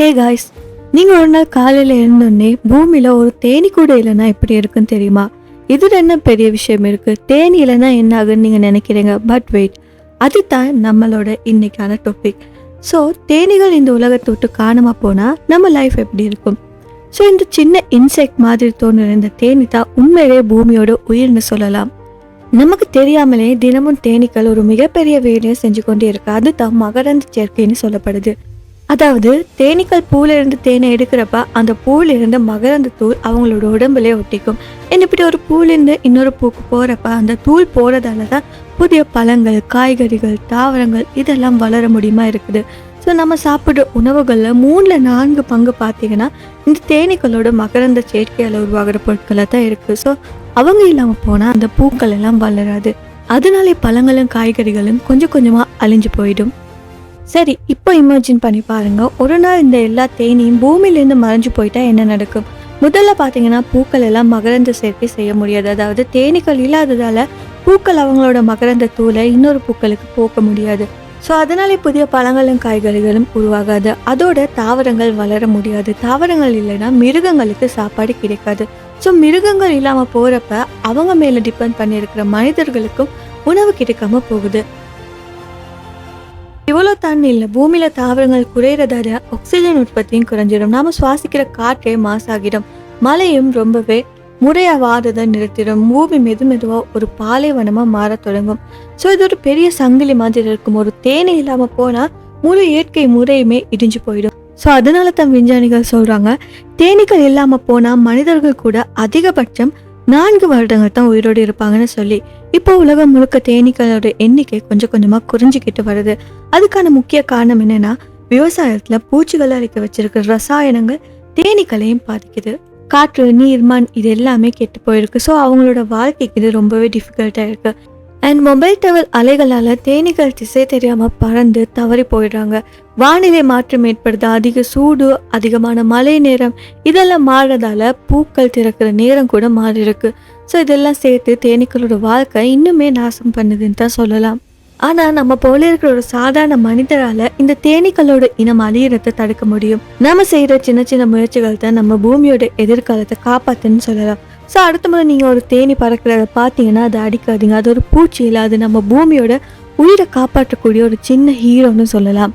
Hey guys நீங்கள் ஒரு நாள் காலையில் எழுந்தோடனே பூமியில் ஒரு தேனி கூட இல்லைன்னா எப்படி இருக்குன்னு தெரியுமா? இதில் என்ன பெரிய விஷயம் இருக்குது தேனி இல்லைன்னா என்ன ஆகுன்னு நீங்கள் நினைக்கிறீங்க? பட் வெயிட் அதுதான் நம்மளோட இன்னைக்கான டாபிக் ஸோ தேனிகள் இந்த உலகத்தை விட்டு காணாமல் போனால் நம்ம லைஃப் எப்படி இருக்கும்? ஸோ இந்த சின்ன இன்செக்ட் மாதிரி தோணுற இந்த தேனி தான் உண்மையிலே பூமியோட உயிர்னு சொல்லலாம். நமக்கு தெரியாமலே தினமும் தேனீக்கள் ஒரு மிகப்பெரிய வேலையை செஞ்சு கொண்டே இருக்கு. அதுதான் மகரந்த சேர்க்கைன்னு சொல்லப்படுது. அதாவது தேனீக்கள் பூல தேனை எடுக்கிறப்ப அந்த பூல மகரந்த தூள் அவங்களோட உடம்புலேயே ஒட்டிக்கும். And இப்படி ஒரு பூலேருந்து இன்னொரு பூக்கு போகிறப்ப அந்த தூள் போகிறதால தான் புதிய பழங்கள் காய்கறிகள் தாவரங்கள் இதெல்லாம் வளர முடியுமா இருக்குது. ஸோ நம்ம சாப்பிட்ற உணவுகளில் மூணில் நான்கு பங்கு பார்த்தீங்கன்னா இந்த தேனீக்களோட மகரந்த சேர்க்கையால் உருவாகிற பொருட்களாக தான் இருக்குது ஸோ அவங்க இல்லாமல் போனால் அந்த பூக்கள் எல்லாம் வளராது. அதனாலே பழங்களும் காய்கறிகளும் கொஞ்சம் கொஞ்சமாக அழிஞ்சு போயிடும். சரி இப்போ இமேஜின் பண்ணி பாருங்க. ஒரு நாள் இந்த எல்லா தேனியும் பூமியிலேருந்து மறைஞ்சு போயிட்டா என்ன நடக்கும்? முதல்ல பார்த்தீங்கன்னா பூக்கள் எல்லாம் மகரந்த சேர்க்கை செய்ய முடியாது. அதாவது தேனீக்கள் இல்லாததால பூக்கள் அவங்களோட மகரந்த தூளை இன்னொரு பூக்களுக்கு போக்க முடியாது. ஸோ அதனாலே புதிய பழங்களும் காய்கறிகளும் உருவாகாது. அதோட தாவரங்கள் வளர முடியாது. தாவரங்கள் இல்லைன்னா மிருகங்களுக்கு சாப்பாடு கிடைக்காது. ஸோ மிருகங்கள் இல்லாமல் போகிறப்ப அவங்க மேலே டிபெண்ட் பண்ணியிருக்கிற மனிதர்களுக்கும் உணவு கிடைக்காம போகுது. இவ்வளோ தண்ணி இல்லை பூமியில் தாவரங்கள் குறையிறதால ஆக்சிஜன் உற்பத்தியும் குறைஞ்சிடும். நாம் சுவாசிக்கிற காற்றே மாசாகிடும். மழையும் ரொம்பவே முறையாக வாரதை நிறுத்திடும். பூமி மெது மெதுவாக ஒரு பாலைவனமாக மாறத் தொடங்கும். ஸோ இது ஒரு பெரிய சங்கிலி மாதிரி இருக்கும். ஒரு தேனி இல்லாமல் போனால் முழு இயற்கை முறையுமே இடிஞ்சு போயிடும். ஸோ அதனால தான் விஞ்ஞானிகள் சொல்கிறாங்க தேனீக்கள் இல்லாமல் போனால் மனிதர்கள் கூட அதிகபட்சம் நான்கு வருடங்கள் தான் உயிரோடு இருப்பாங்கன்னு சொல்லி இப்போ உலகம் முழுக்க தேனீக்களோட எண்ணிக்கை கொஞ்சம் கொஞ்சமாக குறைஞ்சிக்கிட்டு வருது. அதுக்கான முக்கிய காரணம் என்னன்னா விவசாயத்தில் பூச்சிகளை அழிக்க வச்சிருக்கிற ரசாயனங்கள் தேனீக்களையும் பாதிக்குது. காற்று நீர் மண் இது எல்லாமே கெட்டு போயிருக்கு. ஸோ அவங்களோட வாழ்க்கைக்கு இது ரொம்பவே டிஃபிகல்ட்டாக இருக்குது அண்ட் மொபைல் டவர் அலைகளால் தேனீக்கள் திசை தெரியாமல் பறந்து தவறி போயிடுறாங்க. வானிலை மாற்றம் ஏற்படுது அதிக சூடு அதிகமான மழை நேரம் இதெல்லாம் மாறுறதால பூக்கள் திறக்கிற நேரம் கூட மாறி இருக்கு ஸோ இதெல்லாம் சேர்த்து தேனீக்களோட வாழ்க்கை இன்னுமே நாசம் பண்ணுதுன்னு தான் சொல்லலாம். ஆனால் நம்ம போல இருக்கிற ஒரு சாதாரண மனிதரால் இந்த தேனீக்களோட இனம் அழியறதை தடுக்க முடியும். நம்ம செய்கிற சின்ன சின்ன முயற்சிகள் தான் நம்ம பூமியோட எதிர்காலத்தை காப்பாத்துன்னு சொல்லலாம். ஸோ அடுத்த முறை நீங்கள் ஒரு தேனி பறக்கிறத பார்த்தீங்கன்னா அதை அடிக்காதீங்க. அது ஒரு பூச்சி இல்லை. அது நம்ம பூமியோட உயிரை காப்பாற்றக்கூடிய ஒரு சின்ன ஹீரோன்னு சொல்லலாம்.